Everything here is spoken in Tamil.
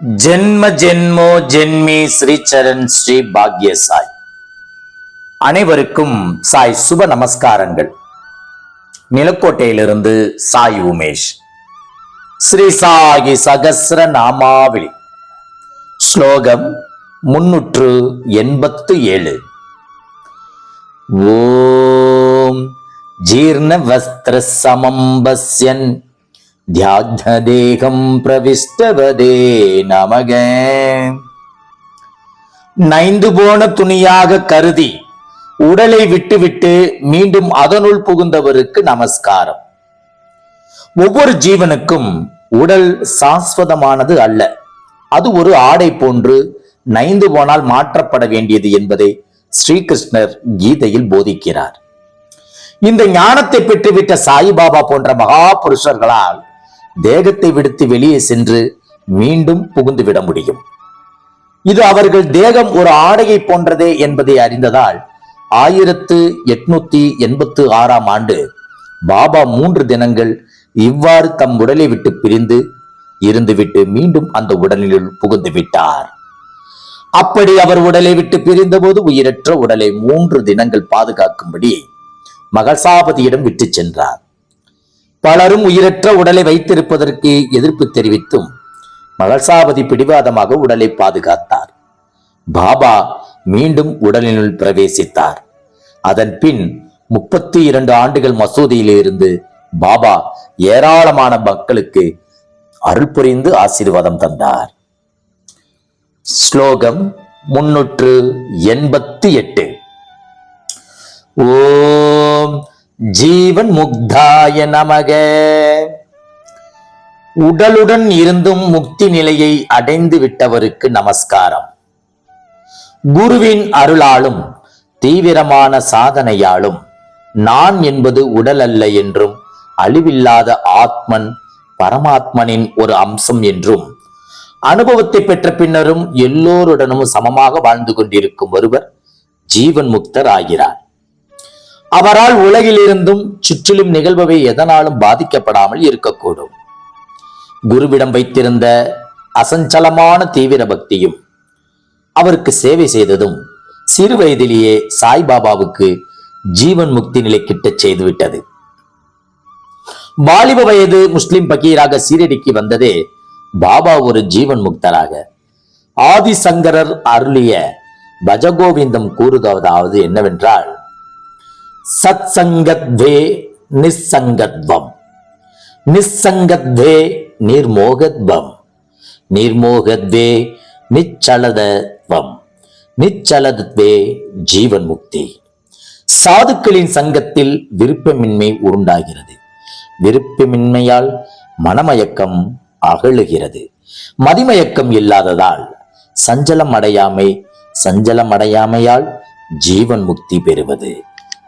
ஜென்ம ஜென்மோ ஜென்மி ஸ்ரீ சரண் ஸ்ரீ பாக்ய சாய் அனைவருக்கும் சாய் சுப நமஸ்காரங்கள். நிலக்கோட்டையிலிருந்து சாய் உமேஷ். ஸ்ரீ சாயி சகசிர நாமாவளி. ஸ்லோகம் முன்னூற்று எண்பத்து ஏழு. ஓம் ஜீர்ண வஸ்திர சமம்பஸ்யன் தியாக்னதேகம் பிரவிஷ்டவதே நமக நைந்து போன துணியாக கருதி உடலை விட்டுவிட்டு மீண்டும் அதனுள் புகுந்தவருக்கு நமஸ்காரம். ஒவ்வொரு ஜீவனுக்கும் உடல் சாஸ்வதமானது அல்ல. அது ஒரு ஆடை போன்று நைந்து போனால் மாற்றப்பட வேண்டியது என்பதை ஸ்ரீகிருஷ்ணர் கீதையில் போதிக்கிறார். இந்த ஞானத்தை பெற்றுவிட்ட சாயிபாபா போன்ற மகா புருஷர்களால் தேகத்தை விடுத்து வெளியே சென்று மீண்டும் புகுந்து விட முடியும். இது அவர்கள் தேகம் ஒரு ஆடையை போன்றதே என்பதை அறிந்ததால் ஆயிரத்து எட்நூத்தி எண்பத்து ஆறாம் ஆண்டு பாபா மூன்று தினங்கள் இவ்வாறு தம் உடலை விட்டு பிரிந்து இருந்துவிட்டு மீண்டும் அந்த உடலில் புகுந்து விட்டார். அப்படி அவர் உடலை விட்டு பிரிந்தபோது உயிரற்ற உடலை மூன்று தினங்கள் பாதுகாக்கும்படி மகசாபதியிடம் விட்டு சென்றார். பலரும் உயிரற்ற உடலை வைத்திருப்பதற்கு எதிர்ப்பு தெரிவித்தும் மகசாபதி பிடிவாதமாக உடலை பாதுகாத்தார். பாபா மீண்டும் உடலினுள் பிரவேசித்தார். அதன் பின் முப்பத்தி இரண்டு ஆண்டுகள் மசூதியிலிருந்து பாபா ஏராளமான மக்களுக்கு அருள் புரிந்து ஆசீர்வாதம் தந்தார். ஸ்லோகம் முன்னூற்று எண்பத்தி எட்டு. ஓ ஜீவன் முக்தாய நமக. உடலுடன் இருந்தும் முக்தி நிலையை அடைந்து விட்டவருக்கு நமஸ்காரம். குருவின் அருளாலும் தீவிரமான சாதனையாலும் நான் என்பது உடல் அல்ல என்றும் அழிவில்லாத ஆத்மன் பரமாத்மனின் ஒரு அம்சம் என்றும் அனுபவத்தை பெற்ற பின்னரும் எல்லோருடனும் சமமாக வாழ்ந்து கொண்டிருக்கும் ஒருவர் ஜீவன் முக்தர் ஆகிறார் அவரால் உலகிலிருந்தும் சுற்றிலும் நிகழ்பவை எதனாலும் பாதிக்கப்படாமல் இருக்கக்கூடும். குருவிடம் வைத்திருந்த அசஞ்சலமான தீவிர பக்தியும் அவருக்கு சேவை செய்ததும் சிறு வயதிலேயே சாய்பாபாவுக்கு ஜீவன் முக்தி நிலை கிட்ட செய்துவிட்டது. வாலிப வயது முஸ்லிம் பக்கீராக சீரடிக்கு வந்ததே பாபா ஒரு ஜீவன் முக்தராக. ஆதிசங்கரர் அருளிய பஜகோவிந்தம் கூறுவதாவது என்னவென்றால் சத் சங்கத்வே நிஸ்ஸங்கத்வம் நிர்மோகத்வம். நிர்மோகத்வே நிச்சலதத்வம். நிச்சலதத்வே ஜீவன் முக்தி சாதுக்களின் சங்கத்தில் விருப்பமின்மை உருண்டாகிறது விருப்பமின்மையால் மனமயக்கம் அகழுகிறது. மதிமயக்கம் இல்லாததால் சஞ்சலம் அடையாமை சஞ்சலம் அடையாமையால் ஜீவன் முக்தி பெறுவது.